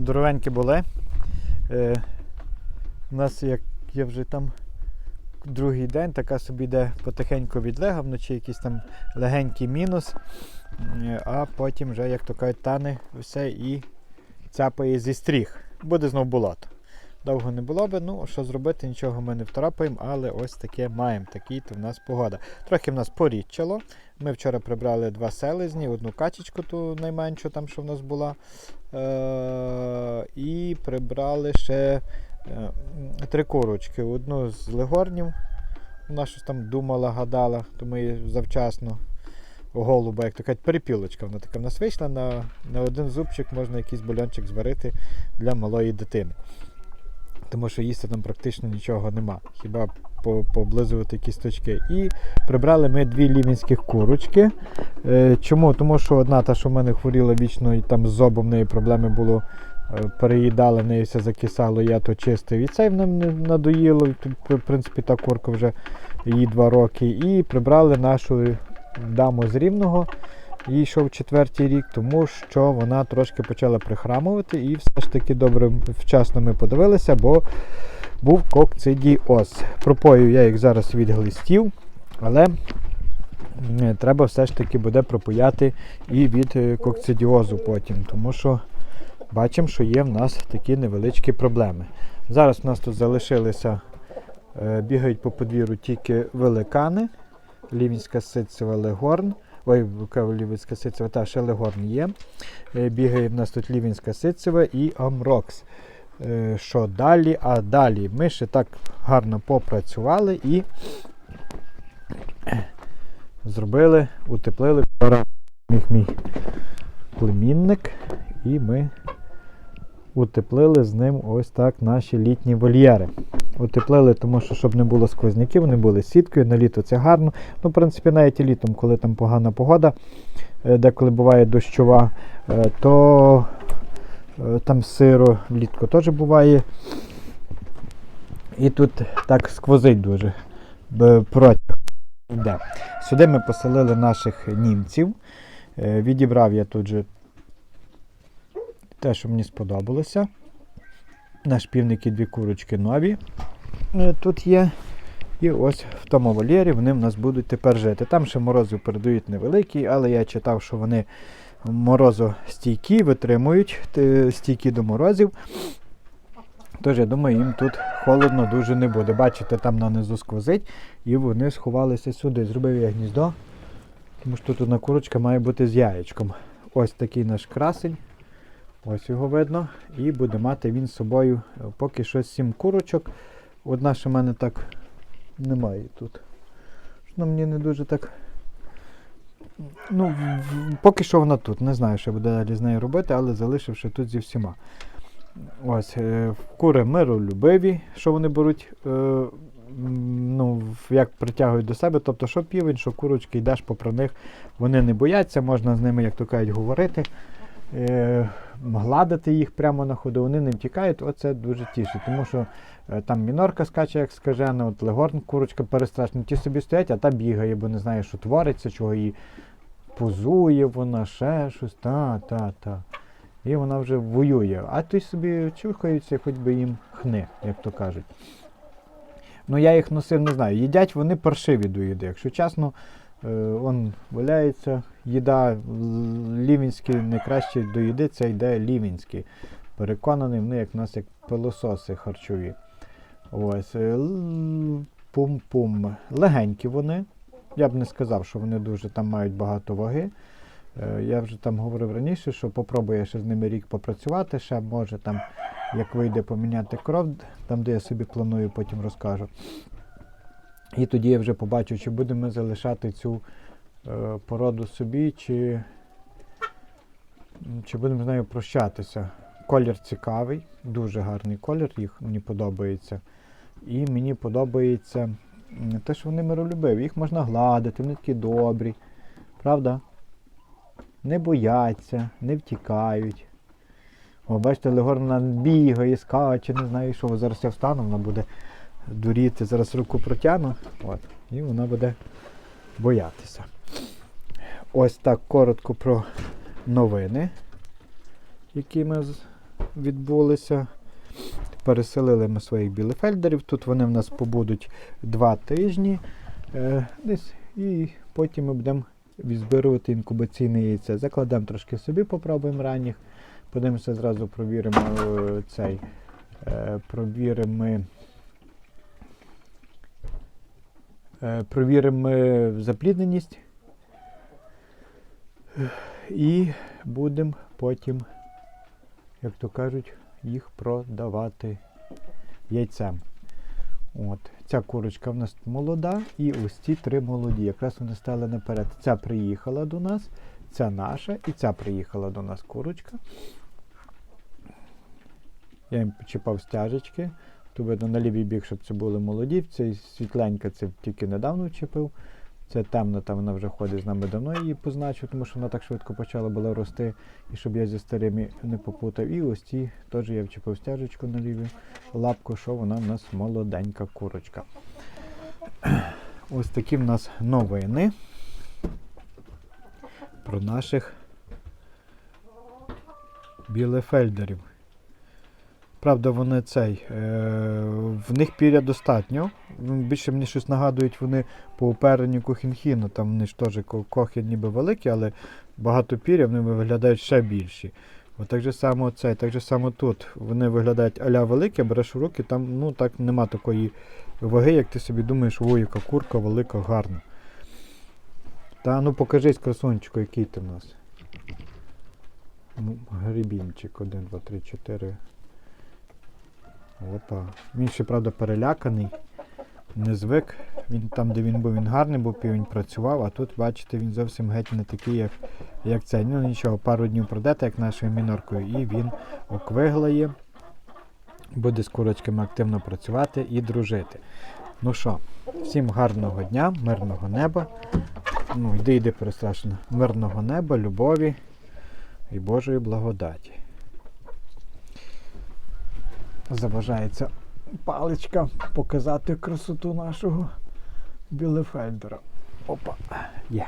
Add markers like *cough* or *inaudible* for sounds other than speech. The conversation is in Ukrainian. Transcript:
здоровенькі були. Е, у нас, як я вже там другий день, така собі йде потихеньку відлега, вночі якийсь там легенький мінус, Е, а потім вже, як то кажуть, тане все і цяпає зі стріх. Буде знов болото. Довго не було би, ну що зробити, нічого ми не вторапаємо, але ось таке маємо. Такий то в нас погода. Трохи в нас порідчало. Ми вчора прибрали два селезні, одну качечку, ту найменшу, там, що в нас була. Е- і прибрали ще е, три курочки. Одну з легорнів. Вона щось там думала, гадала, то ми її завчасно голуба, як то кажуть, перепілочка. Вона така в нас вийшла на, на один зубчик, можна якийсь бульончик зварити для малої дитини. Тому що їсти там практично нічого нема. Хіба по- пооблизувати кісточки. І прибрали ми дві лівінських курочки. Е, чому? Тому що одна та, що в мене хворіла вічно, і там з зобом неї проблеми було. е, Переїдали, в неї все закисало, я то чистив. І це нам не надоїло. В принципі, та курка вже їй два роки. І прибрали нашу даму з рівного. Їй йшов четвертий рік, тому що вона трошки почала прихрамувати, і все ж таки добре вчасно ми подивилися, бо був кокцидіоз. Пропою я їх зараз від глистів, але е, треба все ж таки буде пропояти і від е, кокцидіозу потім, тому що бачимо, що є в нас такі невеличкі проблеми. Зараз у нас тут залишилися, е, бігають по подвір'ю тільки великани, лівінська ситцева легорн. Ой, лівінська ситцева, та ще є. Е, Бігає в нас тут лівінська ситцева і амрокс. Е, Що далі? А далі ми ще так гарно попрацювали і зробили, утеплили вчора мій племінник, і ми утеплили з ним ось так наші літні вольєри. Утеплили, тому що щоб не було сквозняків, вони були сіткою, на літо це гарно. Ну, в принципі, навіть і літом, коли там погана погода, е, деколи буває дощова, е, то е, там сиро влітку теж буває. І тут так сквозить дуже протяг. йде. Сюди ми поселили наших німців. Відібрав я тут же те, що мені сподобалося. Наш півник дві курочки нові е, тут є. І ось в тому вольєрі вони в нас будуть тепер жити. Там ще морозів передають невеликі, але я читав, що вони морозостійкі, витримують е, стійкі до морозів. Тож, я думаю, їм тут холодно дуже не буде. Бачите, там нанизу сквозить, і вони сховалися сюди. Зробив я гніздо, тому що тут одна курочка має бути з яєчком. Ось такий наш красень. Ось його видно. І буде мати він з собою е, поки що сім курочок. Одна ще в мене так немає тут. Що мені не дуже так. Ну, поки що вона тут. Не знаю, що буде далі з нею робити, але залишивши тут зі всіма. Ось, е, кури миролюбиві, що вони беруть, е, ну, як притягують до себе. Тобто, що півень, що курочки, йдеш попри них, вони не бояться, можна з ними, як то кажуть, говорити, гладити їх прямо на ходу, вони не втікають. Оце дуже тішить, тому що е, там мінорка скаче, як скажена, от легорн, курочка перестрашна, ті собі стоять, а та бігає, бо не знає, що твориться, чого її позує вона, ще щось, та, та, та. І вона вже воює. А той собі чухаються, хоч би їм хни, як то кажуть. Ну, я їх носив, не знаю. Їдять вони паршиві до їди. Якщо чесно, он валяється їда лівінський, найкраще до їди це йде лівінський. Переконаний, вони як нас як пилососи харчові. Ось. е, Пум-пум. Легенькі вони. Я б не сказав, що вони дуже там мають багато ваги. Е, Я вже там говорив раніше, що попробую ще з ними рік попрацювати, ще може там, як вийде поміняти кров, там де я собі планую, потім розкажу. І тоді я вже побачу, чи будемо залишати цю е, породу собі, чи, чи будемо з нею прощатися. Колір цікавий, дуже гарний колір, їх мені подобається. І мені подобається те, що вони миролюбиві. Їх можна гладити, вони такі добрі. Правда? не бояться, не втікають. О, бачите, Легорна бігає, скаче, не знаю що. Зараз я встану, вона буде дуріти, зараз руку протягну, от, і вона буде боятися. Ось так коротко про новини, які ми відбулися. Переселили ми своїх білефельдерів. Тут вони в нас побудуть два тижні. Е, десь, і потім ми будемо відзбирувати інкубаційне яйце. Закладемо трошки собі, попробуємо ранніх. Подивимося, зразу провіримо е, цей. Е, провіримо. ми, е, Провіримо ми заплідненість. І будемо потім, як то кажуть, їх продавати яйцем. От. Ця курочка в нас молода, і ось ці три молоді. Якраз вони стали наперед. Ця приїхала до нас, ця наша, і ця приїхала до нас курочка. Я їм почіпав стяжечки. То видно на лівий бік, щоб це були молоді. Цей світленька це тільки недавно вчепив. Це темна, там вона вже ходить з нами давно її позначив, тому що вона так швидко почала була рости, і щоб я зі старими не попутав. І ось ці теж я вчепив стяжечку на ліву лапку, що вона в нас молоденька курочка. *clears throat* Ось такі в нас новини про наших білефельдерів. Правда, вони цей. Е, в них піря достатньо. Більше мені щось нагадують вони по оперенню Кохінхіну. Там вони ж теж ко- кохи ніби великі, але багато піря вони виглядають ще більші. От так же само це, так же само тут. Вони виглядають аля великі, береш в руки, там ну так нема такої ваги, як ти собі думаєш, ой, яка курка велика, гарна. Та ну покажись, красунчику, який ти в нас. Гребінчик, 1, 2, 3, 4. Опа. Він ще, правда, переляканий. Не звик. Він там, де він був, він гарний був, півень працював, а тут, бачите, він зовсім геть не такий, як, як цей. Ну нічого, пару днів пройдете, як нашою міноркою, і він оквиглає. Буде з курочками активно працювати і дружити. Ну що, всім гарного дня, мирного неба. Ну, йди, йди перестрашно. Мирного неба, любові і Божої благодаті. Заважається паличка показати красоту нашого білефельдера. Опа, є.